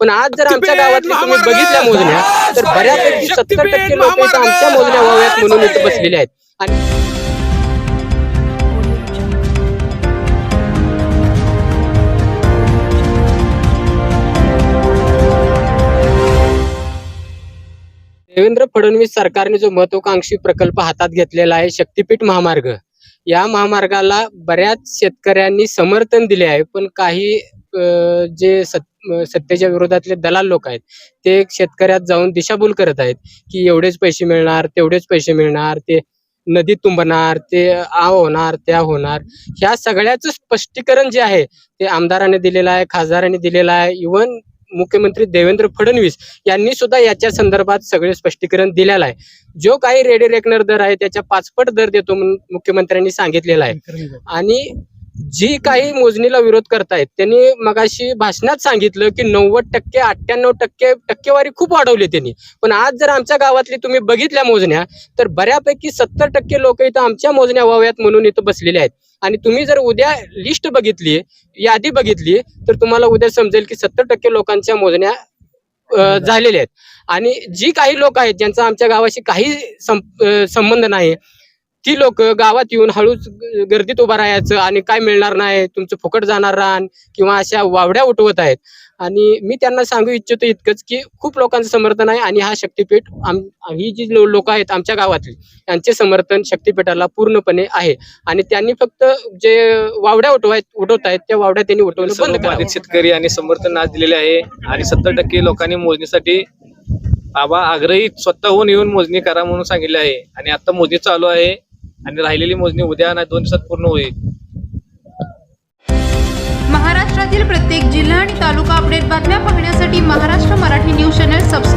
पण आज जर आमच्या गावातली तुम्ही बघितल्या मोजण्या तर बऱ्यापैकी सत्तर टक्के लोक इथं आमच्या मोजण्या व्हाव्यात म्हणून इथं बसलेले आहेत. आणि देवेंद्र फडणवीस सरकारने जो महत्वाकांक्षी प्रकल्प हातात घेतलेला आहे शक्तीपीठ महामार्ग या महामार्गाला बऱ्याच शेतकऱ्यांनी समर्थन दिले आहे पण काही जे सत- सत्तेच्या विरोधातले दलाल लोक आहेत ते शेतकऱ्यात जाऊन दिशाभूल करत आहेत की एवढेच पैसे मिळणार तेवढेच पैसे मिळणार ते नदीत तुंबणार ते आ होणार त्या होणार. ह्या सगळ्याचं स्पष्टीकरण जे आहे ते आमदाराने दिलेलं आहे खासदारांनी दिलेलं आहे. इवन मुख्यमंत्री देवेंद्र फडणवीस यांनी सुद्धा याच्या संदर्भात सगळे स्पष्टीकरण दिलेलं आहे. जो काही रेडी रेकनर दर आहे त्याच्या पाचपट दर देतो म्हणून मुख्यमंत्र्यांनी सांगितलेला आहे. आणि जी काही मोजणीला विरोध करतायत त्यांनी मगाशी भाषणात सांगितलं की नव्वद टक्के अठ्ठ्याण्णव टक्के टक्केवारी खूप वाढवली त्यांनी. पण आज जर आमच्या गावातली तुम्ही बघितल्या मोजण्या तर बऱ्यापैकी सत्तर टक्के लोक इथं आमच्या मोजण्या व्हाव्यात म्हणून इथं बसलेले आहेत. आणि तुम्ही जर उद्या लिस्ट बघितली यादी बघितली तर तुम्हाला उद्या समजेल की सत्तर टक्के लोकांच्या मोजण्या झालेल्या आहेत. आणि जी काही लोक आहेत ज्यांचा आमच्या गावाशी काही संबंध नाही ती लोक गावात येऊन हळूच गर्दीत उभा राहायचं आणि काय मिळणार नाही तुमचं फुकट जाणार रान किंवा अशा वावड्या उठवत आहेत. आणि मी त्यांना सांगू इच्छितो इतकंच की खूप लोकांचं समर्थन आहे आणि हा शक्तीपीठ आम ही जी लोक आहेत आमच्या गावातली यांचे समर्थन शक्तीपीठाला पूर्णपणे आहे. आणि त्यांनी फक्त जे वावड्या उठवाय उठवत आहेत त्या वावड्या त्यांनी उठवणं बंद बाधित शेतकरी आणि समर्थन आज दिलेले आहे आणि सत्तर टक्के लोकांनी मोजणीसाठी आबा आग्रही स्वतःहून येऊन मोजणी करा म्हणून सांगितले आहे. आणि आता मोजणी चालू आहे. आणि राहिलेली मोजणी उद्या नाही दोन दिवसात पूर्ण होईल. महाराष्ट्रातील प्रत्येक जिल्हा आणि तालुका अपडेट बातम्या पाहण्यासाठी Maharashtra Marathi news channel subscribe